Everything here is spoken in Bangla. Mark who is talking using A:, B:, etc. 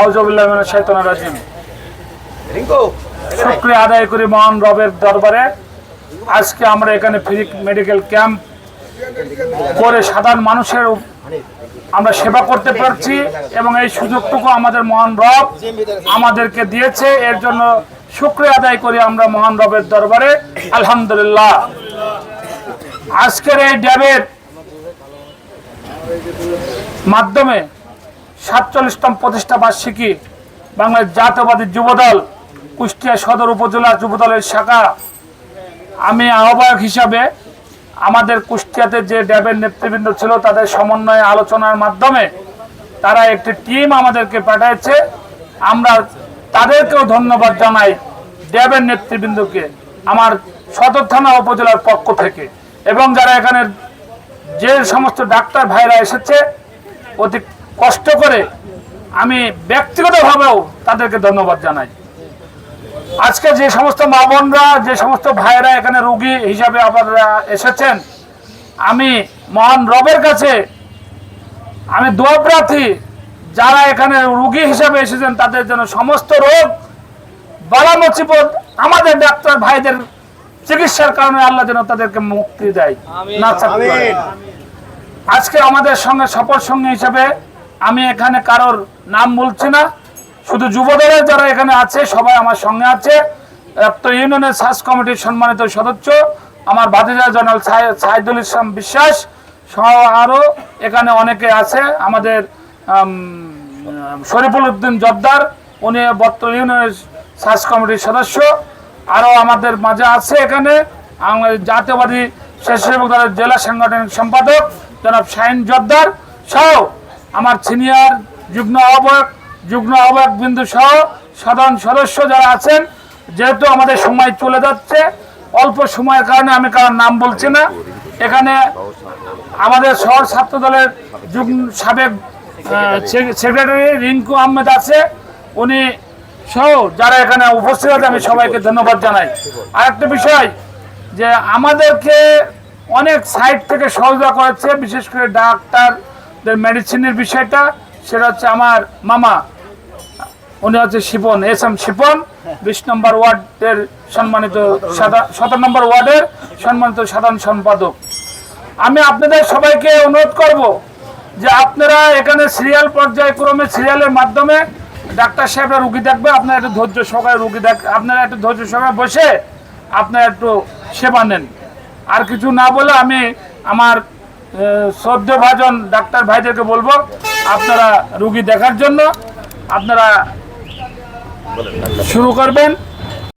A: আউজবিল্লাহ শৈতনা রাজিম। শুক্রিয়া আদায় করি মহান রবের দরবারে। আজকে আমরা এখানে ফ্রি মেডিকেল ক্যাম্প করে সাধারণ মানুষের আমরা সেবা করতে পারছি এবং এই সুযোগটুকু আমাদের মহান রব আমাদেরকে দিয়েছে। এর জন্য শুক্রিয়া আদায় করি আমরা মহান রবের দরবারে। আলহামদুলিল্লাহ। আজকের এই ড্যাবের মাধ্যমে সাতচল্লিশতম প্রতিষ্ঠা বার্ষিকী বাংলাদেশ জাতীয়বাদী যুবদল কুষ্টিয়া সদর উপজেলা যুবদলের শাখা। আমি আহ্বায়ক হিসাবে আমাদের কুষ্টিয়াতে যে ড্যাবের নেতৃবৃন্দ ছিল, তাদের সমন্বয়ে আলোচনার মাধ্যমে তারা একটি টিম আমাদেরকে পাঠিয়েছে আমরা তাদেরকেও ধন্যবাদ জানাই ড্যাবের নেতৃবৃন্দকে, আমার সদর থানা উপজেলার পক্ষ থেকে। এবং যারা এখানে যে সমস্ত ডাক্তার ভাইরা এসেছে, অতি কষ্ট করে আমি ব্যক্তিগতভাবেও তাদেরকে ধন্যবাদ জানাই। আজকে যে সমস্ত মা বোনরা যে সমস্ত ভাইরা এখানে রুগী হিসাবে আপনারা এসেছেন আমি মহান রবের কাছে আমি দোয়া প্রার্থী যারা এখানে রুগী হিসাবে এসেছেন তাদের জন্য সমস্ত রোগ বালা মুসিবত আমাদের ডাক্তার ভাইদের চিকিৎসার কারণে আল্লাহ যেন তাদেরকে মুক্তি দেয়। না আজকে আমাদের সঙ্গে সফর সঙ্গী হিসেবে আমি এখানে কারোর নাম বলছি না। শুধু যুবদলের যারা এখানে আছে সবাই আমার সঙ্গে আছে। রক্ত ইউনিয়নের সার্চ কমিটির সম্মানিত সদস্য আমার ভাতিজা জনাল সাইদুল ইসলাম বিশ্বাস সহ আরও এখানে অনেকে আছে। আমাদের আম, শরীফুল উদ্দিন জব্দার উনি বর্ত ইউনিয়নের সার্চ কমিটির সদস্য। আরও আমাদের মাঝে আছে এখানে জাতীয়বাদী স্বেচ্ছাসেবক দলের জেলা সাংগঠনিক সম্পাদক জনাব শাহিন জব্দার সহ আমার সিনিয়র যুগ্ম আহ্বায়ক যুগ্ম আহ্বায়ক বিন্দু সহ সাধারণ সদস্য যারা আছেন, যেহেতু আমাদের সময় চলে যাচ্ছে, অল্প সময়ের কারণে আমি কারোর নাম বলছি না। এখানে আমাদের শহর ছাত্র দলের যুগ্ম সাবেক সেক্রেটারি রিঙ্কু আহমেদ আছে। উনি সহ যারা এখানে উপস্থিত আছে, আমি সবাইকে ধন্যবাদ জানাই। আরেকটা বিষয় যে আমাদেরকে অনেক সাইড থেকে সহযোগিতা করেছে, বিশেষ করে ডাক্তারদের মেডিসিনের বিষয়টা, সেটা হচ্ছে আমার মামা। উনি হচ্ছে শিপন, এস এম শিপন, বিশ নম্বর ওয়ার্ডের সম্মানিত সতেরো নম্বর ওয়ার্ডের সম্মানিত সাধারণ সম্পাদক। আমি আপনাদের সবাইকে অনুরোধ করব যে আপনারা এখানে সিরিয়াল পর্যায়ক্রমে সিরিয়ালের মাধ্যমে ডাক্তার সাহেবরা রুগী দেখবে, আপনারা একটু ধৈর্য সহকারে রুগী দেখ, আপনারা একটু ধৈর্য সহকারে বসে আপনারা একটু সেবা নেন। আর কিছু না বলে আমি আমার শ্রদ্ধ ভাজন ডাক্তার ভাইদেরকে বলব আপনারা রুগী দেখার জন্য আপনারা শুরু করবেন।